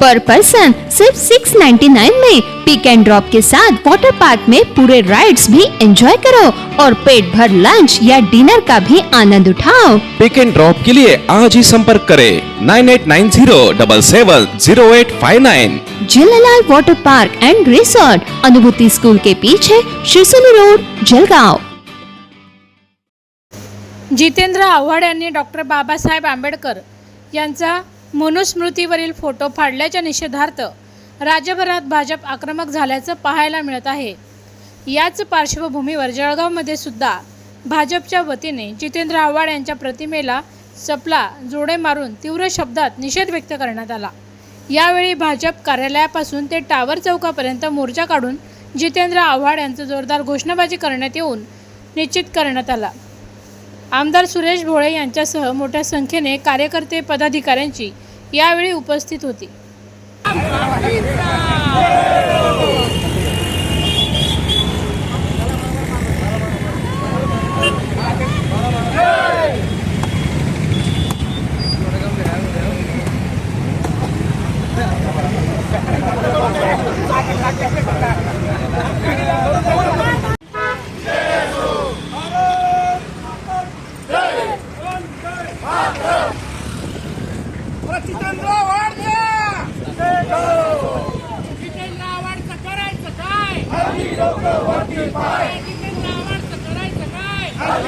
पर person सिर्फ 699 में पिक and drop के साथ वाटर पार्क में पूरे राइड्स भी एंजॉय करो और पेट भर लंच या डिनर का भी आनंद उठाओ। पिक एंड ड्रॉप के लिए आज ही संपर्क करें nine eight nine zero double seven zero eight five nine Jhulelal water park and resort Anubhuti school के पीछे शिरसोली रोड जलगांव। जितेंद्र आव्हाड यांनी डॉक्टर बाबासाहेब आंबेडकर यांचा मनुस्मृतीवरील फोटो फाडल्याच्या निषेधार्थ राज्यभरात भाजप आक्रमक झाल्याचं पाहायला मिळत आहे. याच पार्श्वभूमीवर जळगावमध्ये सुद्धा भाजपच्या वतीने जितेंद्र आव्हाड यांच्या प्रतिमेला चपला जोडे मारून तीव्र शब्दात निषेध व्यक्त करण्यात आला. यावेळी भाजप कार्यालयापासून ते टावर चौकापर्यंत मोर्चा काढून जितेंद्र आव्हाड यांचं जोरदार घोषणाबाजी करण्यात येऊन निश्चित करण्यात आला. आमदार सुरेश भोळे यांच्यासह मोठ्या संख्येने कार्यकर्ते पदाधिकाऱ्यांची यावेळी उपस्थित होती. जितेंद्र आव्हाड द्या जितेंद्र आव्हाडचं करायचं काय? जितेंद्र आव्हाडचं करायचं काय? हा,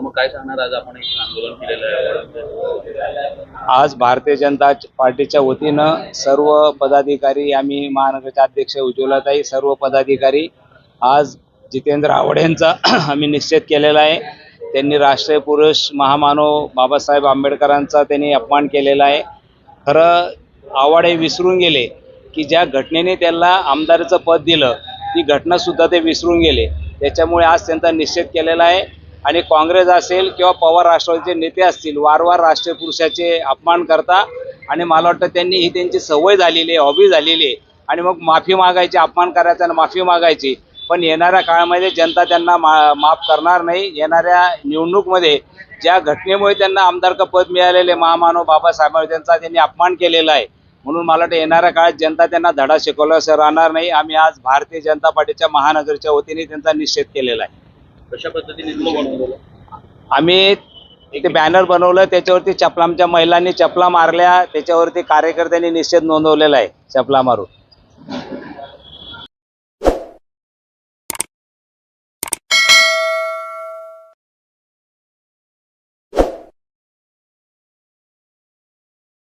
मग काय सांगणार? आज आपण एक आंदोलन केलेलं आहे. आज भारतीय जनता पार्टीच्या वतीनं सर्व पदाधिकारी आम्ही महानगरचे अध्यक्ष उज्ज्वलाताई सर्व पदाधिकारी आज जितेंद्र आवड यांचा आम्ही निश्चित केलेला आहे. त्यांनी राष्ट्रीय पुरुष महामानव बाबासाहेब आंबेडकरांचा त्यांनी अपमान केलेला आहे. खरं आव्हाड हे विसरून गेले की ज्या घटनेने त्यांना आमदाराचं पद दिलं ती घटनासुद्धा ते विसरून गेले. त्याच्यामुळे आज त्यांचा निश्चित केलेला आहे. आणि काँग्रेस असेल किंवा पवार राष्ट्रवादीचे नेते असतील वारंवार राष्ट्रीय पुरुषाचे अपमान करता आणि मला वाटतं त्यांनी ही त्यांची सवय झालेली आहे हॉबी झालेली आहे. आणि मग माफी मागायची अपमान करायचा आणि माफी मागायची. पण येणाऱ्या काळामध्ये जनता त्यांना मा माफ करणार नाही. येणाऱ्या निवडणूकमध्ये ज्या घटनेमुळे त्यांना आमदारका पद मिळालेले महामानव बाबासाहेब त्यांचा त्यांनी अपमान केलेला आहे. म्हणून मला वाटतं येणाऱ्या काळात जनता त्यांना धडा शिकवल्यास राहणार नाही. आम्ही आज भारतीय जनता पार्टीच्या महानगरच्या वतीने त्यांचा निषेध केलेला आहे. कशा पद्धतीने आम्ही ते बॅनर बनवलं त्याच्यावरती चपलामच्या महिलांनी चपला मारल्या त्याच्यावरती कार्यकर्त्यांनी निषेध नोंदवलेला आहे चपला मारून.